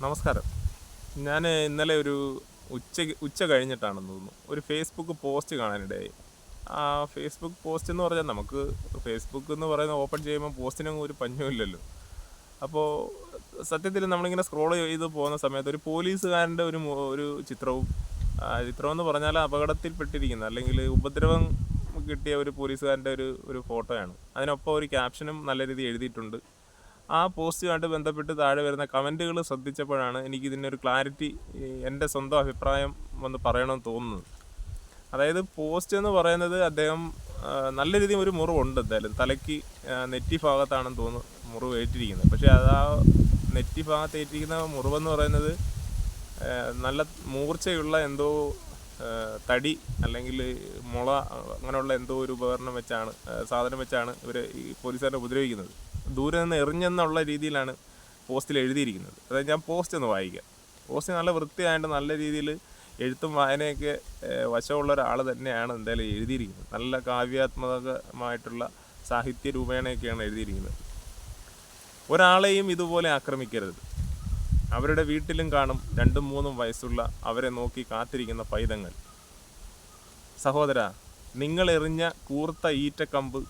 നമസ്കാരം. ഞാൻ ഇന്നലെ ഒരു ഉച്ച ഉച്ച കഴിഞ്ഞിട്ടാണെന്ന് തോന്നുന്നു. ഒരു ഫേസ്ബുക്ക് പോസ്റ്റ് കാണാനിടയായി. ആ ഫേസ്ബുക്ക് പോസ്റ്റ് എന്ന് പറഞ്ഞാൽ നമുക്ക് ഫേസ്ബുക്ക് എന്ന് പറയുന്ന ഓപ്പൺ ചെയ്യുമ്പോൾ പോസ്റ്റിനൊന്നും ഒരു പഞ്ഞുമില്ലല്ലോ അപ്പോൾ സത്യത്തിൽ നമ്മളിങ്ങനെ സ്ക്രോൾ ചെയ്ത് പോകുന്ന സമയത്ത് ഒരു പോലീസുകാരന്റെ ഒരു ഒരു ചിത്രവും ആ ചിത്രം എന്ന് പറഞ്ഞാൽ അപകടത്തിൽപ്പെട്ടിരിക്കുന്ന. അല്ലെങ്കിൽ ഉപദ്രവം കിട്ടിയ ഒരു പോലീസുകാരന്റെ ഒരു ഒരു ഫോട്ടോയാണ്. അതിനൊപ്പം ഒരു ക്യാപ്ഷനും നല്ല രീതിയിൽ എഴുതിയിട്ടുണ്ട്. ആ പോസ്റ്റുമായിട്ട് ബന്ധപ്പെട്ട് താഴെ വരുന്ന കമന്റുകൾ ശ്രദ്ധിച്ചപ്പോഴാണ് എനിക്ക് ഇതിനൊരു ക്ലാരിറ്റി എന്റെ സ്വന്തം അഭിപ്രായം ഒന്ന് പറയണമെന്ന് തോന്നുന്നത്. അതായത് പോസ്റ്റ് എന്ന് പറയുന്നത് അദ്ദേഹം നല്ല രീതിയിൽ ഒരു മുറിവുണ്ട് എന്തായാലും. തലയ്ക്ക് നെറ്റി ഭാഗത്താണെന്ന് തോന്നുന്നു മുറിവ് ഏറ്റിരിക്കുന്നത്. പക്ഷേ അത് ആ നെറ്റി ഭാഗത്ത് ഏറ്റിരിക്കുന്ന മുറിവെന്ന് പറയുന്നത് നല്ല മൂർച്ചയുള്ള എന്തോ തടി അല്ലെങ്കിൽ മുള അങ്ങനെയുള്ള എന്തോ ഒരു ഉപകരണം വെച്ചാണ് സാധനം വെച്ചാണ് ഇവർ ഈ പോലീസുകാരെ ഉപദ്രവിക്കുന്നത്. ദൂരെ നിന്ന് എറിഞ്ഞെന്നുള്ള രീതിയിലാണ് പോസ്റ്റിൽ എഴുതിയിരിക്കുന്നത്. അതായത് ഞാൻ പോസ്റ്റ് ഒന്ന് വായിക്കാം. പോസ്റ്റ് നല്ല വൃത്തിയായിട്ട് നല്ല രീതിയിൽ എഴുത്തും വായനയൊക്കെ വശമുള്ള ഒരാൾ തന്നെയാണ് എന്തായാലും എഴുതിയിരിക്കുന്നത്. നല്ല കാവ്യാത്മകമായിട്ടുള്ള സാഹിത്യ രൂപേണയൊക്കെയാണ് എഴുതിയിരിക്കുന്നത്. ഒരാളെയും ഇതുപോലെ ആക്രമിക്കരുത്. അവരുടെ വീട്ടിലും കാണും രണ്ടും മൂന്നും വയസ്സുള്ള അവരെ നോക്കി കാത്തിരിക്കുന്ന പൈതങ്ങൾ. സഹോദര നിങ്ങൾ എറിഞ്ഞ കൂർത്ത ഈറ്റക്കമ്പ്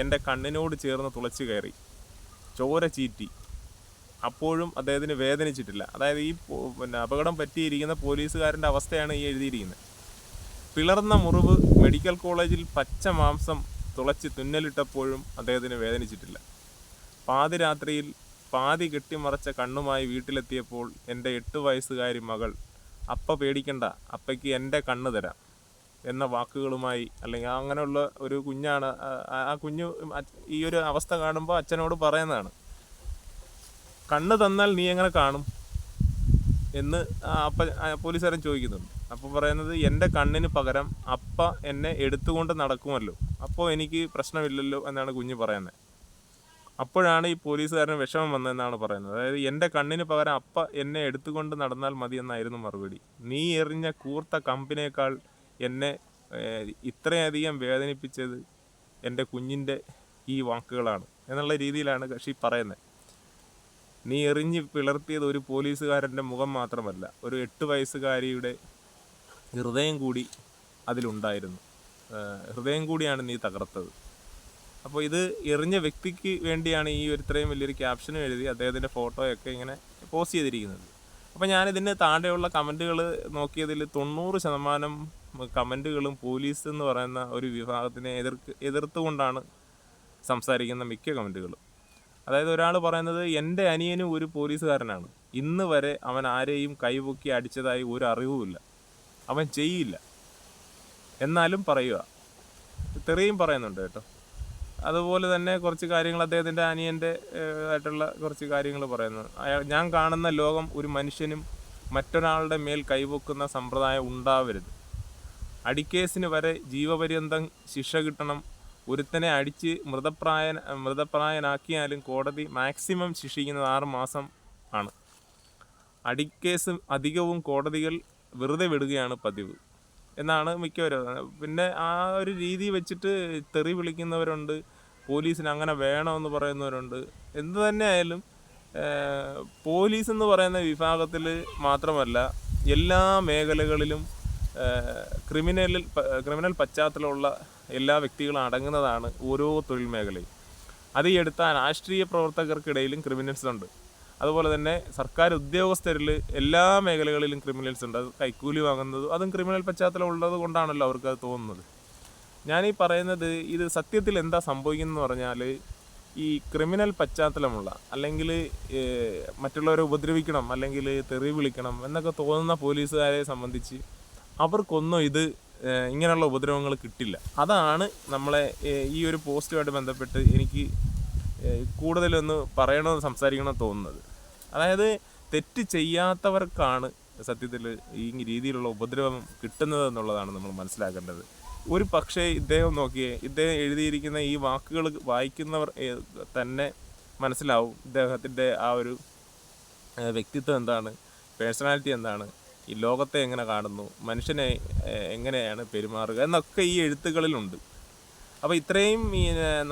എന്റെ കണ്ണിനോട് ചേർന്ന് തുളച്ചു കയറി. ചോര ചീറ്റി. അപ്പോഴും അദ്ദേഹത്തിന് വേദനിച്ചിട്ടില്ല. അതായത് ഈ പിന്നെ അപകടം പറ്റിയിരിക്കുന്ന പോലീസുകാരന്റെ അവസ്ഥയാണ് ഈ എഴുതിയിരിക്കുന്നത്. പിളർന്ന മുറിവ് മെഡിക്കൽ കോളേജിൽ പച്ച മാംസം തുളച്ച് തുന്നലിട്ടപ്പോഴും അദ്ദേഹത്തിന് വേദനിച്ചിട്ടില്ല. പാതിരാത്രിയിൽ പാതി കെട്ടിമറച്ച കണ്ണുമായി വീട്ടിലെത്തിയപ്പോൾ എന്റെ എട്ട് വയസ്സുകാരി മകൾ അപ്പ പേടിക്കണ്ട അപ്പയ്ക്ക് എന്റെ കണ്ണ് തരാം എന്ന വാക്കുകളുമായി അല്ലെങ്കിൽ അങ്ങനെയുള്ള ഒരു കുഞ്ഞാണ് ആ- കുഞ്ഞു ഈ ഒരു അവസ്ഥ കാണുമ്പോൾ അച്ഛനോട് പറയുന്നതാണ് കണ്ണ് തന്നാൽ നീ എങ്ങനെ കാണും? എന്ന് അപ്പ പോലീസുകാരൻ ചോദിക്കുന്നുണ്ട്. അപ്പോൾ പറയുന്നത് എന്റെ കണ്ണിന് പകരം അപ്പ എന്നെ എടുത്തുകൊണ്ട് നടക്കുമല്ലോ അപ്പോൾ എനിക്ക് പ്രശ്നമില്ലല്ലോ എന്നാണ് കുഞ്ഞ് പറയുന്നത്. അപ്പോഴാണ് ഈ പോലീസുകാരന് വിഷമം വന്നതെന്നാണ് പറയുന്നത്. അതായത് എന്റെ കണ്ണിന് പകരം അപ്പ എന്നെ എടുത്തുകൊണ്ട് നടന്നാൽ മതി എന്നായിരുന്നു മറുപടി. നീ എറിഞ്ഞ കൂർത്ത കമ്പിനേക്കാൾ എന്നെ ഇത്രയധികം വേദനിപ്പിച്ചത് എന്റെ കുഞ്ഞിന്റെ ഈ വാക്കുകളാണ് എന്നുള്ള രീതിയിലാണ് കക്ഷി പറയുന്നത്. നീ എറിഞ്ഞ് പിളർത്തിയത് ഒരു പോലീസുകാരന്റെ മുഖം മാത്രമല്ല ഒരു എട്ട് വയസ്സുകാരിയുടെ ഹൃദയം കൂടി അതിലുണ്ടായിരുന്നു. ഹൃദയം കൂടിയാണ് നീ തകർത്തത്. അപ്പോൾ ഇത് എറിഞ്ഞ വ്യക്തിക്ക് വേണ്ടിയാണ് ഈ ഒരു ഇത്രയും വലിയൊരു ക്യാപ്ഷനും എഴുതി അദ്ദേഹത്തിന്റെ ഫോട്ടോയൊക്കെ ഇങ്ങനെ പോസ്റ്റ് ചെയ്തിരിക്കുന്നത്. അപ്പോൾ ഞാനിതിന് താണ്ടെയുള്ള കമന്റുകൾ നോക്കിയതിൽ തൊണ്ണൂറ് ശതമാനം കമന്റുകളും പോലീസ് എന്ന് പറയുന്ന ഒരു വിഭാഗത്തിനെ എതിർക്ക് എതിർത്തുകൊണ്ടാണ് സംസാരിക്കുന്ന മിക്ക കമന്റുകളും അതായത് ഒരാൾ പറയുന്നത് എന്റെ അനിയനും ഒരു പോലീസുകാരനാണ്. ഇന്ന് വരെ അവൻ ആരെയും കൈപൊക്കി അടിച്ചതായി ഒരു അറിവുമില്ല അവൻ ചെയ്യില്ല എന്നാലും പറയുക. തെറിയും പറയുന്നുണ്ട് കേട്ടോ. അതുപോലെ തന്നെ കുറച്ച് കാര്യങ്ങൾ അദ്ദേഹത്തിന്റെ അനിയന്റെ ആയിട്ടുള്ള കുറച്ച് കാര്യങ്ങൾ പറയുന്നത് അയാൾ ഞാൻ കാണുന്ന ലോകം ഒരു മനുഷ്യനും മറ്റൊരാളുടെ മേൽ കൈവെക്കുന്ന സമ്പ്രദായം ഉണ്ടാവരുത്. അടിക്കേസിന് വരെ ജീവപര്യന്തം ശിക്ഷ കിട്ടണം. ഒരുത്തനെ അടിച്ച് മൃതപ്രായ മൃതപ്രായനാക്കിയാലും കോടതി മാക്സിമം ശിക്ഷിക്കുന്നത് ആറ് മാസം ആണ്. അടിക്കേസ് അധികവും കോടതികൾ വെറുതെ വിടുകയാണ് പതിവ്. എന്നാണ് മിക്കവരും. പിന്നെ ആ ഒരു രീതി വെച്ചിട്ട് തെറി വിളിക്കുന്നവരുണ്ട്. പോലീസിന് അങ്ങനെ വേണമെന്ന് പറയുന്നവരുണ്ട്. എന്ത് തന്നെ ആയാലും പോലീസ് എന്ന് പറയുന്ന വിഭാഗത്തിൽ മാത്രമല്ല എല്ലാ മേഖലകളിലും ക്രിമിനലിൽ ക്രിമിനൽ പശ്ചാത്തലമുള്ള എല്ലാ വ്യക്തികളും അടങ്ങുന്നതാണ് ഓരോ തൊഴിൽ മേഖലയും. അത് എടുത്താൽ രാഷ്ട്രീയ പ്രവർത്തകർക്കിടയിലും ക്രിമിനൽസ് ഉണ്ട് അതുപോലെ തന്നെ സർക്കാർ ഉദ്യോഗസ്ഥരിൽ എല്ലാ മേഖലകളിലും ക്രിമിനൽസ് ഉണ്ട് അത് കൈക്കൂലി വാങ്ങുന്നത് അതും ക്രിമിനൽ പശ്ചാത്തലം ഉള്ളത് കൊണ്ടാണല്ലോ അവർക്ക് അത് തോന്നുന്നത്. ഞാനീ പറയുന്നത് ഇത് സത്യത്തിൽ എന്താ സംഭവിക്കുന്നതെന്ന് പറഞ്ഞാൽ ഈ ക്രിമിനൽ പശ്ചാത്തലമുള്ള അല്ലെങ്കിൽ മറ്റുള്ളവരെ ഉപദ്രവിക്കണം അല്ലെങ്കിൽ തെറി വിളിക്കണം എന്നൊക്കെ തോന്നുന്ന പോലീസുകാരെ സംബന്ധിച്ച് അവർക്കൊന്നും ഇത് ഇങ്ങനെയുള്ള ഉപദ്രവങ്ങൾ കിട്ടില്ല. അതാണ് നമ്മളെ ഈ ഒരു പോസ്റ്റുമായിട്ട് ബന്ധപ്പെട്ട് എനിക്ക് കൂടുതലൊന്ന് പറയണമെന്ന് സംസാരിക്കണമെന്ന് തോന്നുന്നത്. അതായത് തെറ്റ് ചെയ്യാത്തവർക്കാണ് സത്യത്തിൽ ഈ രീതിയിലുള്ള ഉപദ്രവം കിട്ടുന്നത് എന്നുള്ളതാണ് നമ്മൾ മനസ്സിലാക്കേണ്ടത്. ഒരു പക്ഷേ ഇദ്ദേഹം നോക്കിയേ ഇദ്ദേഹം എഴുതിയിരിക്കുന്ന ഈ വാക്കുകൾ വായിക്കുന്നവർ തന്നെ മനസ്സിലാവും ഇദ്ദേഹത്തിന്റെ ആ ഒരു വ്യക്തിത്വം എന്താണ് പേഴ്സണാലിറ്റി എന്താണ് ഈ ലോകത്തെ എങ്ങനെ കാണുന്നു മനുഷ്യനെ എങ്ങനെയാണ് പെരുമാറുക എന്നൊക്കെ ഈ എഴുത്തുകളിലുണ്ട്. അപ്പോൾ ഇത്രയും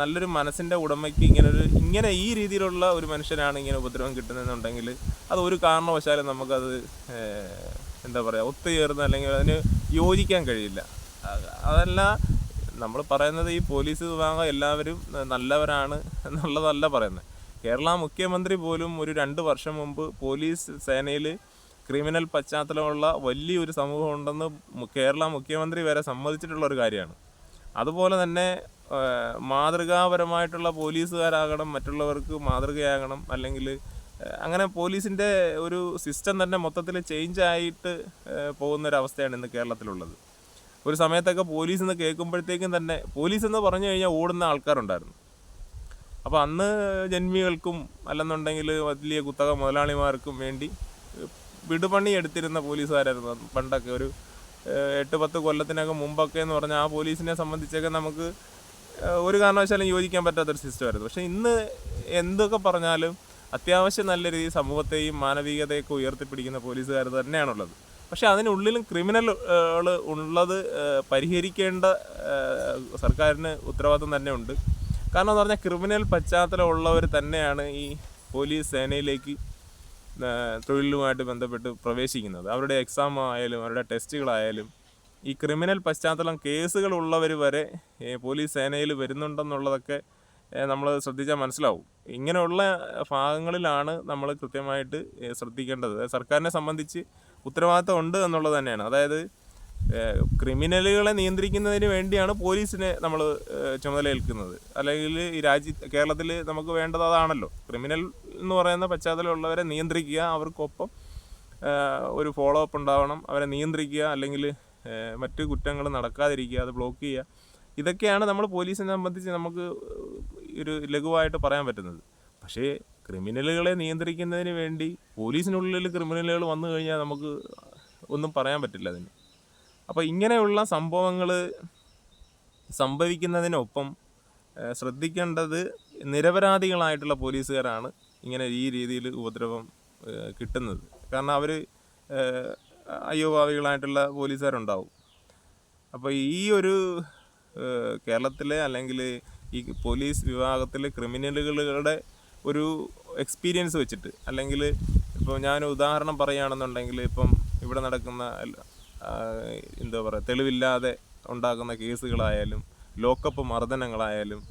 നല്ലൊരു മനസ്സിന്റെ ഉടമയ്ക്ക് ഇങ്ങനെ ഒരു ഇങ്ങനെ ഈ രീതിയിലുള്ള ഒരു മനുഷ്യനാണ് ഇങ്ങനെ ഉപദ്രവം കിട്ടുന്നതെന്നുണ്ടെങ്കിൽ അത് ഒരു കാരണവശാലും നമുക്കത് എന്താ പറയുക ഒത്തുചേർന്ന് അല്ലെങ്കിൽ അതിന് യോജിക്കാൻ കഴിയില്ല. അതല്ല നമ്മൾ പറയുന്നത് ഈ പോലീസ് വിഭാഗം എല്ലാവരും നല്ലവരാണ് എന്നുള്ളതല്ല പറയുന്നത്. കേരള മുഖ്യമന്ത്രി പോലും ഒരു രണ്ട് വർഷം മുമ്പ് പോലീസ് സേനയിൽ ക്രിമിനൽ പശ്ചാത്തലമുള്ള വലിയൊരു സമൂഹം ഉണ്ടെന്ന് കേരള മുഖ്യമന്ത്രി വരെ സമ്മതിച്ചിട്ടുള്ള ഒരു കാര്യമാണ്. അതുപോലെ തന്നെ മാതൃകാപരമായിട്ടുള്ള പോലീസുകാരാകണം മറ്റുള്ളവർക്ക് മാതൃകയാകണം അല്ലെങ്കിൽ അങ്ങനെ പോലീസിന്റെ ഒരു സിസ്റ്റം തന്നെ മൊത്തത്തിൽ ചേഞ്ച് ആയിട്ട് പോകുന്ന ഒരു അവസ്ഥയാണ് ഇന്ന് കേരളത്തിലുള്ളത്. ഒരു സമയത്തൊക്കെ പോലീസ് എന്ന് കേൾക്കുമ്പോഴത്തേക്കും തന്നെ പോലീസ് എന്ന് പറഞ്ഞു കഴിഞ്ഞാൽ ഓടുന്ന ആൾക്കാരുണ്ടായിരുന്നു. അപ്പോൾ അന്ന് ജന്മികൾക്കും അല്ലെന്നുണ്ടെങ്കിൽ വലിയ കുത്തക മുതലാളിമാർക്കും വേണ്ടി വിടുപണി എടുത്തിരുന്ന പോലീസുകാരായിരുന്നു. പണ്ടൊക്കെ ഒരു എട്ട് പത്ത് കൊല്ലത്തിനൊക്കെ മുമ്പൊക്കെ എന്ന് പറഞ്ഞാൽ ആ പോലീസിനെ സംബന്ധിച്ചൊക്കെ നമുക്ക് ഒരു കാരണവശാലും യോജിക്കാൻ പറ്റാത്തൊരു സിസ്റ്റമായിരുന്നു. പക്ഷേ ഇന്ന് എന്തൊക്കെ പറഞ്ഞാലും അത്യാവശ്യം നല്ല രീതിയിൽ സമൂഹത്തെയും മാനവികതയൊക്കെ ഉയർത്തിപ്പിടിക്കുന്ന പോലീസുകാർ തന്നെയാണുള്ളത്. പക്ഷേ അതിനുള്ളിലും ക്രിമിനൽ ഉള്ളത് പരിഹരിക്കേണ്ട സർക്കാരിന് ഉത്തരവാദിത്വം തന്നെ ഉണ്ട്. കാരണം എന്ന് പറഞ്ഞാൽ ക്രിമിനൽ പശ്ചാത്തലമുള്ളവർ തന്നെയാണ് ഈ പോലീസ് സേനയിലേക്ക് തൊഴിലുമായിട്ട് ബന്ധപ്പെട്ട് പ്രവേശിക്കുന്നത്. അവരുടെ എക്സാം ആയാലും അവരുടെ ടെസ്റ്റുകളായാലും ഈ ക്രിമിനൽ പശ്ചാത്തലം കേസുകൾ ഉള്ളവർ വരെ പോലീസ് സേനയിൽ വരുന്നുണ്ടെന്നുള്ളതൊക്കെ നമ്മൾ ശ്രദ്ധിച്ചാൽ മനസ്സിലാവും. ഇങ്ങനെയുള്ള ഭാഗങ്ങളിലാണ് നമ്മൾ കൃത്യമായിട്ട് ശ്രദ്ധിക്കേണ്ടത്. സർക്കാരിനെ സംബന്ധിച്ച് ഉത്തരവാദിത്തം ഉണ്ട് എന്നുള്ളത് തന്നെയാണ്. അതായത് ക്രിമിനലുകളെ നിയന്ത്രിക്കുന്നതിന് വേണ്ടിയാണ് പോലീസിനെ നമ്മൾ ചുമതലയേൽക്കുന്നത്. അല്ലെങ്കിൽ ഈ രാജ്യ കേരളത്തിൽ നമുക്ക് വേണ്ടത് അതാണല്ലോ. ക്രിമിനൽ എന്ന് പറയുന്ന പശ്ചാത്തലമുള്ളവരെ നിയന്ത്രിക്കുക അവർക്കൊപ്പം ഒരു ഫോളോ അപ്പ് ഉണ്ടാവണം അവരെ നിയന്ത്രിക്കുക അല്ലെങ്കിൽ മറ്റ് കുറ്റങ്ങൾ നടക്കാതിരിക്കുക അത് ബ്ലോക്ക് ചെയ്യുക. ഇതൊക്കെയാണ് നമ്മൾ പോലീസിനെ സംബന്ധിച്ച് നമുക്ക് ഒരു ലഘുവായിട്ട് പറയാൻ പറ്റുന്നത്. പക്ഷേ ക്രിമിനലുകളെ നിയന്ത്രിക്കുന്നതിന് വേണ്ടി പോലീസിനുള്ളിൽ ക്രിമിനലുകൾ വന്നു കഴിഞ്ഞാൽ നമുക്ക് ഒന്നും പറയാൻ പറ്റില്ല അതിന്. അപ്പോൾ ഇങ്ങനെയുള്ള സംഭവങ്ങൾ സംഭവിക്കുന്നതിനൊപ്പം ശ്രദ്ധിക്കേണ്ടത് നിരപരാധികളായിട്ടുള്ള പോലീസുകാരാണ് ഇങ്ങനെ ഈ രീതിയിൽ ഉപദ്രവം കിട്ടുന്നത്. കാരണം അവർ അയ്യോഭാവികളായിട്ടുള്ള പോലീസുകാരുണ്ടാവും. അപ്പോൾ ഈ ഒരു കേരളത്തിലെ അല്ലെങ്കിൽ ഈ പോലീസ് വിഭാഗത്തിലെ ക്രിമിനലുകളുടെ ഒരു എക്സ്പീരിയൻസ് വെച്ചിട്ട്. അല്ലെങ്കിൽ ഇപ്പോൾ ഞാൻ ഉദാഹരണം പറയുകയാണെന്നുണ്ടെങ്കിൽ ഇപ്പം ഇവിടെ നടക്കുന്ന എന്താ പറയുക തെളിവില്ലാതെ ഉണ്ടാക്കുന്ന കേസുകളായാലും ലോക്കപ്പ് മർദ്ദനങ്ങളായാലും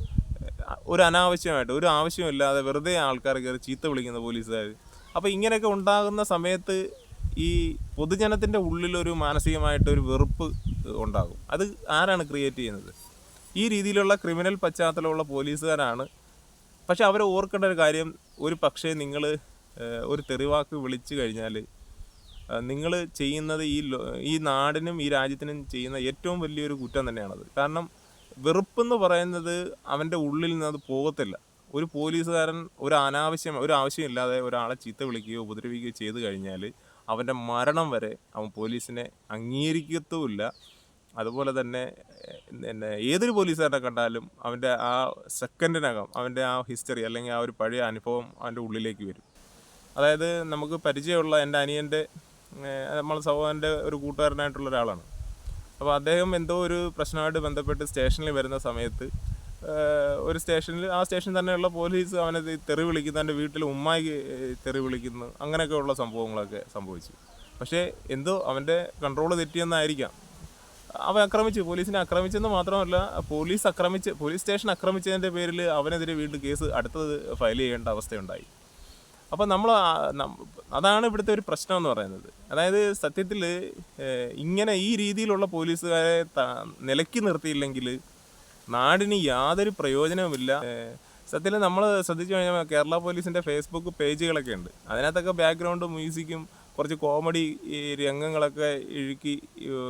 ഒരു അനാവശ്യമായിട്ട് ഒരു ആവശ്യമില്ലാതെ വെറുതെ ആൾക്കാർ കയറി ചീത്ത വിളിക്കുന്ന പോലീസുകാർ. അപ്പോൾ ഇങ്ങനെയൊക്കെ ഉണ്ടാകുന്ന സമയത്ത് ഈ പൊതുജനത്തിന്റെ ഉള്ളിലൊരു മാനസികമായിട്ടൊരു വെറുപ്പ് ഉണ്ടാകും. അത് ആരാണ് ക്രിയേറ്റ് ചെയ്യുന്നത്? ഈ രീതിയിലുള്ള ക്രിമിനൽ പശ്ചാത്തലമുള്ള പോലീസുകാരാണ് പക്ഷെ അവർ ഓർക്കേണ്ട ഒരു കാര്യം ഒരു പക്ഷേ നിങ്ങൾ ഒരു തെറിവാക്ക് വിളിച്ചു കഴിഞ്ഞാൽ നിങ്ങൾ ചെയ്യുന്നത് ഈ ഈ നാടിനും ഈ രാജ്യത്തിനും ചെയ്യുന്ന ഏറ്റവും വലിയൊരു കുറ്റം തന്നെയാണത്. കാരണം വെറുപ്പെന്ന് പറയുന്നത് അവന്റെ ഉള്ളിൽ നിന്ന് അത് പോകത്തില്ല. ഒരു പോലീസുകാരൻ ഒരു അനാവശ്യം ഒരു ആവശ്യമില്ലാതെ ഒരാളെ ചീത്ത വിളിക്കുകയോ ഉപദ്രവിക്കുകയോ ചെയ്തു കഴിഞ്ഞാൽ അവന്റെ മരണം വരെ അവൻ പോലീസിനെ അംഗീകരിക്കത്തുമില്ല. അതുപോലെ തന്നെ പിന്നെ ഏതൊരു പോലീസുകാരനെ കണ്ടാലും അവന്റെ ആ സെക്കൻഡിനകം അവന്റെ ആ ഹിസ്റ്ററി അല്ലെങ്കിൽ ആ ഒരു പഴയ അനുഭവം അവന്റെ ഉള്ളിലേക്ക് വരും. അതായത് നമുക്ക് പരിചയമുള്ള എന്റെ അനിയന്റെ നമ്മൾ സഹോദരന്റെ ഒരു കൂട്ടുകാരനായിട്ടുള്ള ഒരാളാണ്. അപ്പോൾ അദ്ദേഹം എന്തോ ഒരു പ്രശ്നമായിട്ട് ബന്ധപ്പെട്ട് സ്റ്റേഷനിൽ വരുന്ന സമയത്ത് ഒരു സ്റ്റേഷനിൽ ആ സ്റ്റേഷനിൽ തന്നെയുള്ള പോലീസ് അവനെ തെറി വിളിക്കുന്നു എന്റെ വീട്ടിൽ ഉമ്മായി തെറി വിളിക്കുന്നു അങ്ങനെയൊക്കെയുള്ള സംഭവങ്ങളൊക്കെ സംഭവിച്ചു. പക്ഷേ എന്തോ അവന്റെ കൺട്രോൾ തെറ്റിയെന്നായിരിക്കാം. അവൻ ആക്രമിച്ചു പോലീസിനെ ആക്രമിച്ചെന്ന് മാത്രമല്ല പോലീസ് ആക്രമിച്ച് പോലീസ് സ്റ്റേഷൻ ആക്രമിച്ചതിന്റെ പേരിൽ അവനെതിരെ വീണ്ടും കേസ് അടുത്തത് ഫയൽ ചെയ്യേണ്ട അവസ്ഥയുണ്ടായി. അപ്പോൾ നമ്മൾ അതാണ് ഇവിടുത്തെ ഒരു പ്രശ്നം എന്ന് പറയുന്നത്. അതായത് സത്യത്തിൽ ഇങ്ങനെ ഈ രീതിയിലുള്ള പോലീസുകാരെ നിലക്കി നിർത്തിയില്ലെങ്കിൽ നാടിന് യാതൊരു പ്രയോജനവുമില്ല. സത്യത്തിൽ നമ്മൾ ശ്രദ്ധിച്ചു കഴിഞ്ഞാൽ കേരള പോലീസിന്റെ ഫേസ്ബുക്ക് പേജുകളൊക്കെ ഉണ്ട്. അതിനകത്തൊക്കെ ബാക്ക്ഗ്രൗണ്ട് മ്യൂസിക്കും കുറച്ച് കോമഡി ഈ രംഗങ്ങളൊക്കെ ഇഴുക്കി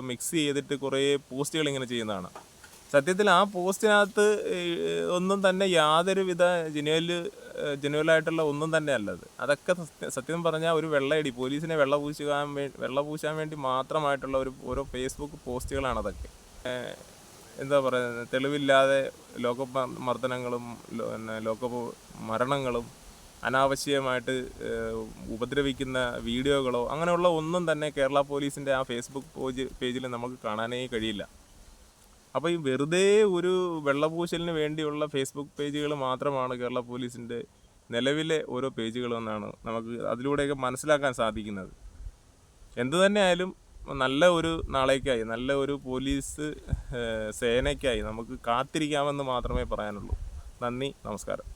മിക്സ് ചെയ്തിട്ട് കുറേ പോസ്റ്റുകൾ ഇങ്ങനെ ചെയ്യുന്നതാണ്. സത്യത്തിൽ ആ പോസ്റ്റിനകത്ത് ഒന്നും തന്നെ യാതൊരുവിധ ജനുവൽ ജനുവലായിട്ടുള്ള ഒന്നും തന്നെ അല്ലത് അതൊക്കെ സത്യ- പറഞ്ഞാൽ ഒരു വെള്ളയടി. പോലീസിനെ വെള്ള പൂശാൻ വേണ്ടി വെള്ള പൂശാൻ വേണ്ടി മാത്രമായിട്ടുള്ള ഒരു ഓരോ ഫേസ്ബുക്ക് പോസ്റ്റുകളാണ് അതൊക്കെ. എന്താ പറയുന്നത്? തെളിവില്ലാതെ ലോക മർദ്ദനങ്ങളും ലോക മരണങ്ങളും അനാവശ്യമായിട്ട് ഉപദ്രവിക്കുന്ന വീഡിയോകളോ അങ്ങനെയുള്ള ഒന്നും തന്നെ കേരള പോലീസിന്റെ ആ ഫേസ്ബുക്ക് പേജ് പേജിൽ നമുക്ക് കാണാനേ കഴിയില്ല. അപ്പോൾ ഈ വെറുതെ ഒരു വെള്ളപൂശലിന് വേണ്ടിയുള്ള ഫേസ്ബുക്ക് പേജുകൾ മാത്രമാണ് കേരള പോലീസിന്റെ നിലവിലെ ഓരോ പേജുകളെന്നാണ് നമുക്ക് അതിലൂടെയൊക്കെ മനസ്സിലാക്കാൻ സാധിക്കുന്നത്. എന്തു തന്നെ ആയാലും നല്ല ഒരു നാളേക്കായി നല്ല ഒരു പോലീസ് സേനയ്ക്കായി നമുക്ക് കാത്തിരിക്കാമെന്ന് മാത്രമേ പറയാനുള്ളൂ. നന്ദി നമസ്കാരം.